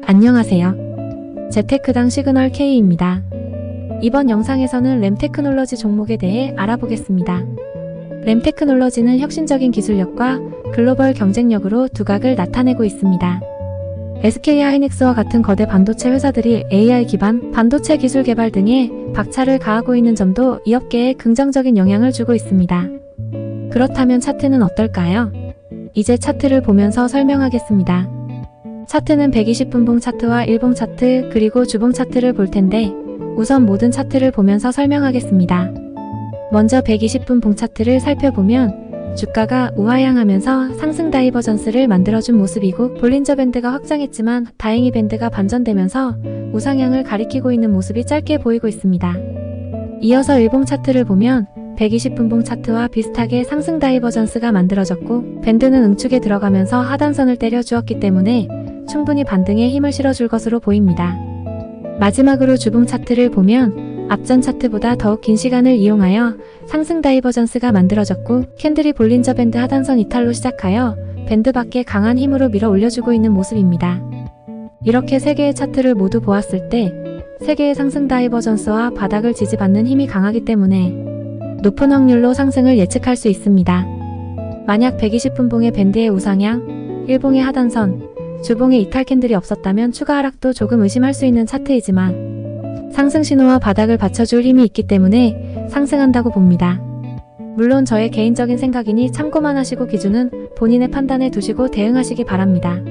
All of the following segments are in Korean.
안녕하세요. 재테크당 시그널 K입니다. 이번 영상에서는 램 테크놀로지 종목에 대해 알아보겠습니다. 램 테크놀로지는 혁신적인 기술력과 글로벌 경쟁력으로 두각을 나타내고 있습니다. SK 하이닉스와 같은 거대 반도체 회사들이 AI 기반 반도체 기술 개발 등에 박차를 가하고 있는 점도 이 업계에 긍정적인 영향을 주고 있습니다. 그렇다면 차트는 어떨까요? 이제 차트를 보면서 설명하겠습니다. 차트는 120분봉 차트와 1봉 차트 그리고 주봉 차트를 볼 텐데 우선 모든 차트를 보면서 설명하겠습니다. 먼저 120분봉 차트를 살펴보면 주가가 우하향하면서 상승 다이버전스를 만들어준 모습이고 볼린저 밴드가 확장했지만 다행히 밴드가 반전되면서 우상향을 가리키고 있는 모습이 짧게 보이고 있습니다. 이어서 일봉 차트를 보면 120분봉 차트와 비슷하게 상승 다이버전스가 만들어졌고 밴드는 응축에 들어가면서 하단선을 때려 주었기 때문에 충분히 반등에 힘을 실어줄 것으로 보입니다. 마지막으로 주봉 차트를 보면 앞전 차트보다 더욱 긴 시간을 이용하여 상승 다이버전스가 만들어졌고 캔들이 볼린저 밴드 하단선 이탈로 시작하여 밴드 밖에 강한 힘으로 밀어 올려주고 있는 모습입니다. 이렇게 세 개의 차트를 모두 보았을 때세 개의 상승 다이버전스와 바닥을 지지받는 힘이 강하기 때문에 높은 확률로 상승을 예측할 수 있습니다. 만약 120분봉의 밴드의 우상향, 1봉의 하단선, 주봉에 이탈 캔들이 없었다면 추가 하락도 조금 의심할 수 있는 차트이지만 상승 신호와 바닥을 받쳐줄 힘이 있기 때문에 상승한다고 봅니다. 물론 저의 개인적인 생각이니 참고만 하시고 기준은 본인의 판단에 두시고 대응하시기 바랍니다.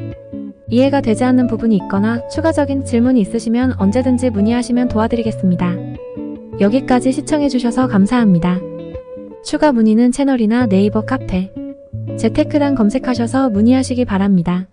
이해가 되지 않는 부분이 있거나 추가적인 질문이 있으시면 언제든지 문의하시면 도와드리겠습니다. 여기까지 시청해주셔서 감사합니다. 추가 문의는 채널이나 네이버 카페, 재테크란 검색하셔서 문의하시기 바랍니다.